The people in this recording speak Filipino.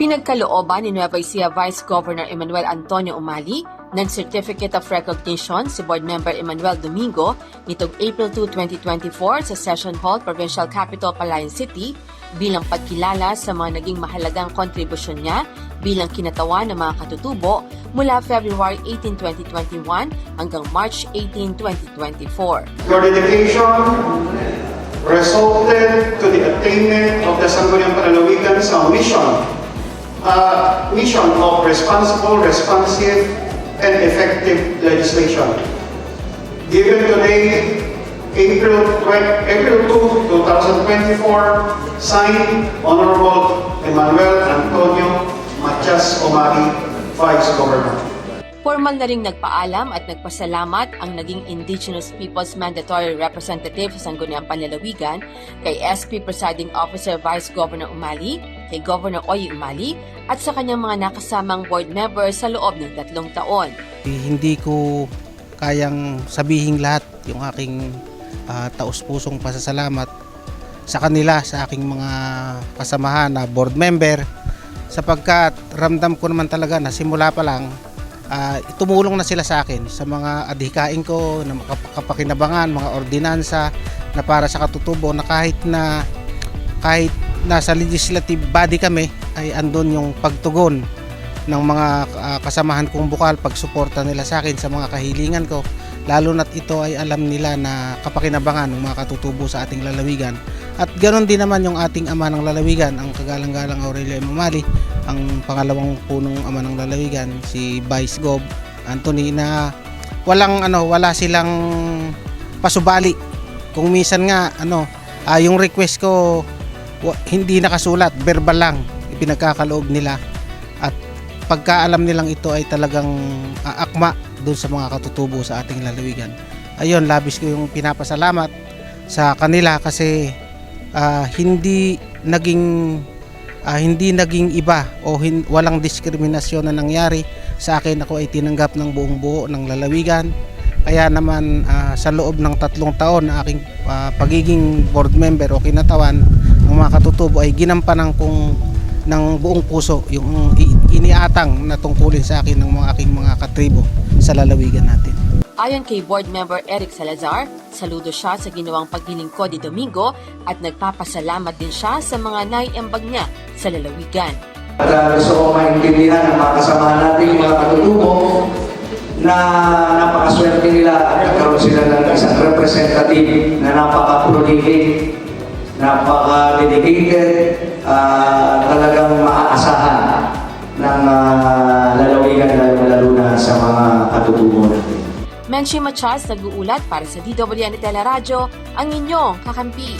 Pinagkalooban ni Nueva Ecija Vice Governor Emmanuel Antonio Umali ng Certificate of Recognition si Board Member Emmanuel Domingo nitong April 2, 2024 sa Session Hall, Provincial Capital, Palayan City bilang pagkilala sa mga naging mahalagang kontribusyon niya bilang kinatawan ng mga katutubo mula February 18, 2021 hanggang March 18, 2024. Your dedication resulted to the attainment of the Sangguniang Panalawigan sa mission, uh, mission of responsible, responsive, and effective legislation. Given today, April, 20 April 2, 2024, signed Honorable Emmanuel Antonio Matias Omari, Vice Governor. Formal na ring nagpaalam at nagpasalamat ang naging Indigenous Peoples Mandatory Representative sa Sangguniang Panlalawigan kay SP Presiding Officer Vice Governor Umali, kay Governor Oy Umali at sa kanyang mga nakasamang board members sa loob ng tatlong taon. Hindi ko kayang sabihin lahat yung aking ah, taus-pusong pasasalamat sa kanila, sa aking mga kasamahan na board member sapagkat ramdam ko naman talaga na simula pa lang ah, tumulong na sila sa akin sa mga adhikain ko na makap- kapakinabangan, mga ordinansa na para sa katutubo na kahit na kahit nasa legislative body kami ay andon yung pagtugon ng mga ah, kasamahan kong bukal pagsuporta nila sa akin sa mga kahilingan ko lalo na't ito ay alam nila na kapakinabangan ng mga katutubo sa ating lalawigan. At ganoon din naman yung ating ama ng lalawigan ang kagalang-galang Aurelio M. Umali ang pangalawang punong ama ng lalawigan si Vice Gov Anthony na walang ano wala silang pasubali. Kung minsan nga ano ah, yung request ko hindi nakasulat verbal lang ipinagkakaloob nila. At pagka alam nilang ito ay talagang ah, akma doon sa mga katutubo sa ating lalawigan. Ayun, labis ko yung pinapasalamat sa kanila kasi ah, hindi naging ah, hindi naging iba o hin- walang diskriminasyon na nangyari sa akin. Ako ay tinanggap ng buong buo ng lalawigan. Kaya naman ah, sa loob ng tatlong taon na aking ah, pagiging board member o kinatawan ng mga katutubo ay ginampanan kong ng buong puso yung iniatang na tungkulin sa akin ng mga aking mga katribo sa lalawigan natin. Ayon kay board member Eric Salazar, saludo siya sa ginawang paglilingkod ni Domingo at nagpapasalamat din siya sa mga naiambag niya sa lalawigan. At uh, gusto ko maintindihan ng mga kasama natin, mga katutubo, na napakaswerte nila at nagkaroon sila ng isang representative na napaka-prolific, napaka-dedicated, ah, talagang maaasahan Menchie Machas nag-uulat para sa DWN Teleradyo, ang inyong kakampi.